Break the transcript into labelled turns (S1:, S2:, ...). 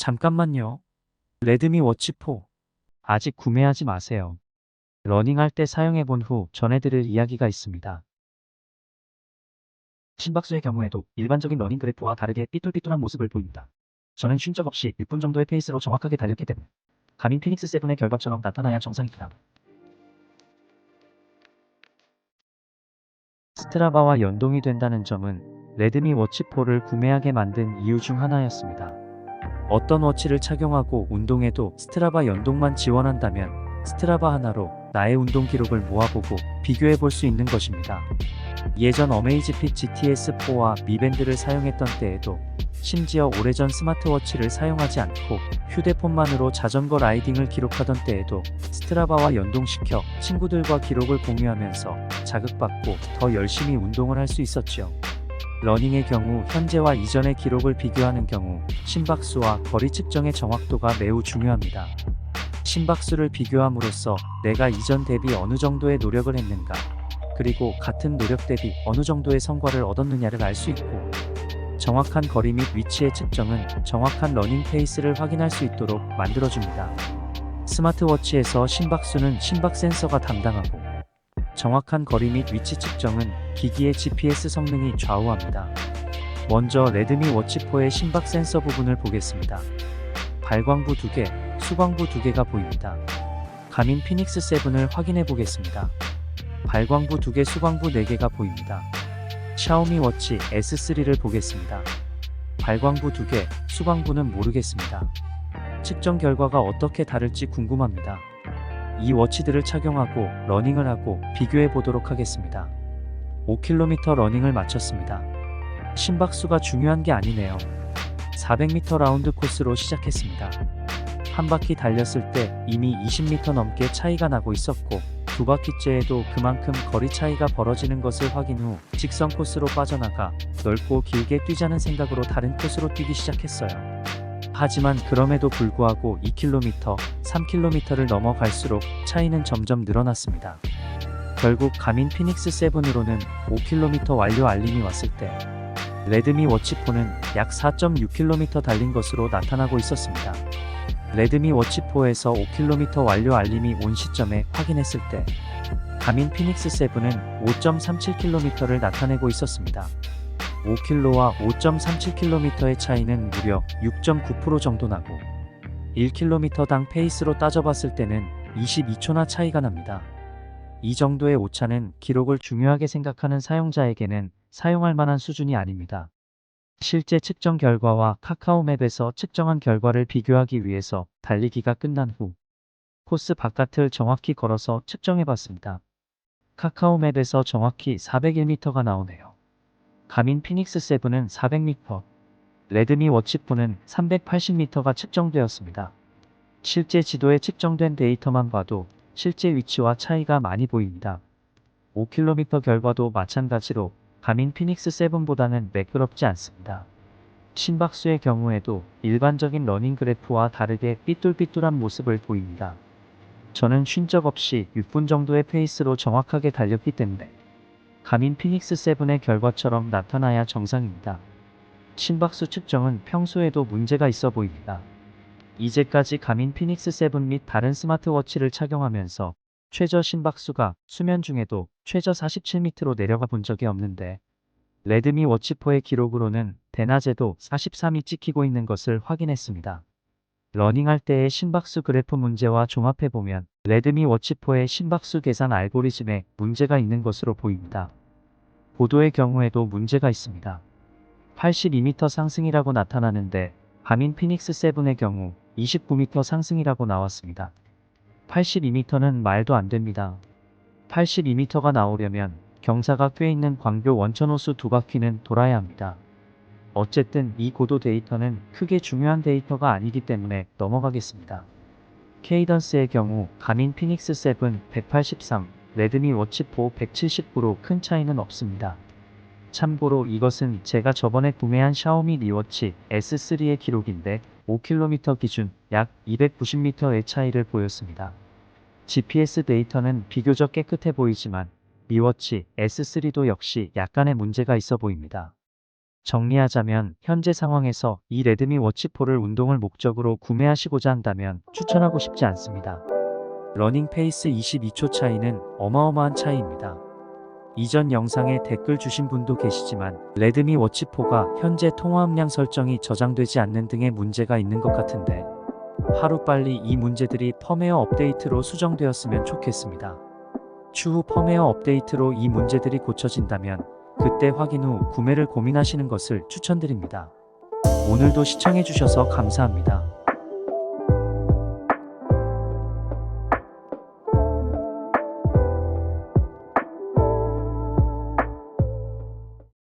S1: 잠깐만요. 레드미 워치 4. 아직 구매하지 마세요. 러닝할 때 사용해본 후 전해드릴 이야기가 있습니다. 심박수의 경우에도 일반적인 러닝 그래프와 다르게 삐뚤삐뚤한 모습을 보입니다. 저는 쉰 적 없이 6분 정도의 페이스로 정확하게 달렸기 때문에 가민 피닉스 7의 결과처럼 나타나야 정상입니다. 스트라바와 연동이 된다는 점은 레드미 워치 4를 구매하게 만든 이유 중 하나였습니다. 어떤 워치를 착용하고 운동해도 스트라바 연동만 지원한다면 스트라바 하나로 나의 운동 기록을 모아보고 비교해 볼 수 있는 것입니다. 예전 어메이지핏 GTS4와 미밴드를 사용했던 때에도 심지어 오래전 스마트워치를 사용하지 않고 휴대폰만으로 자전거 라이딩을 기록하던 때에도 스트라바와 연동시켜 친구들과 기록을 공유하면서 자극받고 더 열심히 운동을 할 수 있었죠. 러닝의 경우 현재와 이전의 기록을 비교하는 경우 심박수와 거리 측정의 정확도가 매우 중요합니다. 심박수를 비교함으로써 내가 이전 대비 어느 정도의 노력을 했는가, 그리고 같은 노력 대비 어느 정도의 성과를 얻었느냐를 알 수 있고, 정확한 거리 및 위치의 측정은 정확한 러닝 페이스를 확인할 수 있도록 만들어줍니다. 스마트워치에서 심박수는 심박 센서가 담당하고, 정확한 거리 및 위치 측정은 기기의 GPS 성능이 좌우합니다. 먼저 레드미 워치4의 심박 센서 부분을 보겠습니다. 발광부 2개, 수광부 2개가 보입니다. 가민 피닉스 7을 확인해 보겠습니다. 발광부 2개, 수광부 4개가 보입니다. 샤오미 워치 S3를 보겠습니다. 발광부 2개, 수광부는 모르겠습니다. 측정 결과가 어떻게 다를지 궁금합니다. 이 워치들을 착용하고 러닝을 하고 비교해 보도록 하겠습니다. 5km 러닝을 마쳤습니다. 심박수가 중요한 게 아니네요. 400m 라운드 코스로 시작했습니다. 한 바퀴 달렸을 때 이미 20m 넘게 차이가 나고 있었고 두 바퀴째에도 그만큼 거리 차이가 벌어지는 것을 확인 후 직선 코스로 빠져나가 넓고 길게 뛰자는 생각으로 다른 코스로 뛰기 시작했어요. 하지만 그럼에도 불구하고 2km, 3km를 넘어갈수록 차이는 점점 늘어났습니다. 결국 가민 피닉스 7으로는 5km 완료 알림이 왔을 때 레드미 워치4는 약 4.6km 달린 것으로 나타나고 있었습니다. 레드미 워치4에서 5km 완료 알림이 온 시점에 확인했을 때 가민 피닉스 7은 5.37km를 나타내고 있었습니다. 5km와 5.37km의 차이는 무려 6.9% 정도 나고 1km당 페이스로 따져봤을 때는 22초나 차이가 납니다. 이 정도의 오차는 기록을 중요하게 생각하는 사용자에게는 사용할 만한 수준이 아닙니다. 실제 측정 결과와 카카오맵에서 측정한 결과를 비교하기 위해서 달리기가 끝난 후 코스 바깥을 정확히 걸어서 측정해 봤습니다. 카카오맵에서 정확히 401m가 나오네요. 가민 피닉스 7은 400m, 레드미 워치4는 380m가 측정되었습니다. 실제 지도에 측정된 데이터만 봐도 실제 위치와 차이가 많이 보입니다. 5km 결과도 마찬가지로 가민 피닉스 7보다는 매끄럽지 않습니다. 심박수의 경우에도 일반적인 러닝 그래프와 다르게 삐뚤삐뚤한 모습을 보입니다. 저는 쉰 적 없이 6분 정도의 페이스로 정확하게 달렸기 때문에 가민 피닉스 7의 결과처럼 나타나야 정상입니다. 심박수 측정은 평소에도 문제가 있어 보입니다. 이제까지 가민 피닉스 7및 다른 스마트워치를 착용하면서 최저 심박수가 수면 중에도 최저 47m로 내려가 본 적이 없는데 레드미 워치4의 기록으로는 대낮에도 43이 찍히고 있는 것을 확인했습니다. 러닝할 때의 심박수 그래프 문제와 종합해보면 레드미 워치4의 심박수 계산 알고리즘에 문제가 있는 것으로 보입니다. 보도의 경우에도 문제가 있습니다. 82m 상승이라고 나타나는데 가민 피닉스 7의 경우 29m 상승이라고 나왔습니다. 82m는 말도 안 됩니다. 82m가 나오려면 경사가 꽤 있는 광교 원천호수 두 바퀴는 돌아야 합니다. 어쨌든 이 고도 데이터는 크게 중요한 데이터가 아니기 때문에 넘어가겠습니다. 케이던스의 경우 가민 피닉스 7 183, 레드미 워치 4 179로 큰 차이는 없습니다. 참고로 이것은 제가 저번에 구매한 샤오미 리워치 S3의 기록인데 5km 기준 약 290m의 차이를 보였습니다. GPS 데이터는 비교적 깨끗해 보이지만 미워치 S3도 역시 약간의 문제가 있어 보입니다. 정리하자면 현재 상황에서 이 레드미 워치 4를 운동을 목적으로 구매하시고자 한다면 추천하고 싶지 않습니다. 러닝 페이스 22초 차이는 어마어마한 차이입니다. 이전 영상에 댓글 주신 분도 계시지만 레드미 워치 4가 현재 통화 음량 설정이 저장되지 않는 등의 문제가 있는 것 같은데 하루빨리 이 문제들이 펌웨어 업데이트로 수정되었으면 좋겠습니다. 추후 펌웨어 업데이트로 이 문제들이 고쳐진다면 그때 확인 후 구매를 고민하시는 것을 추천드립니다. 오늘도 시청해주셔서 감사합니다.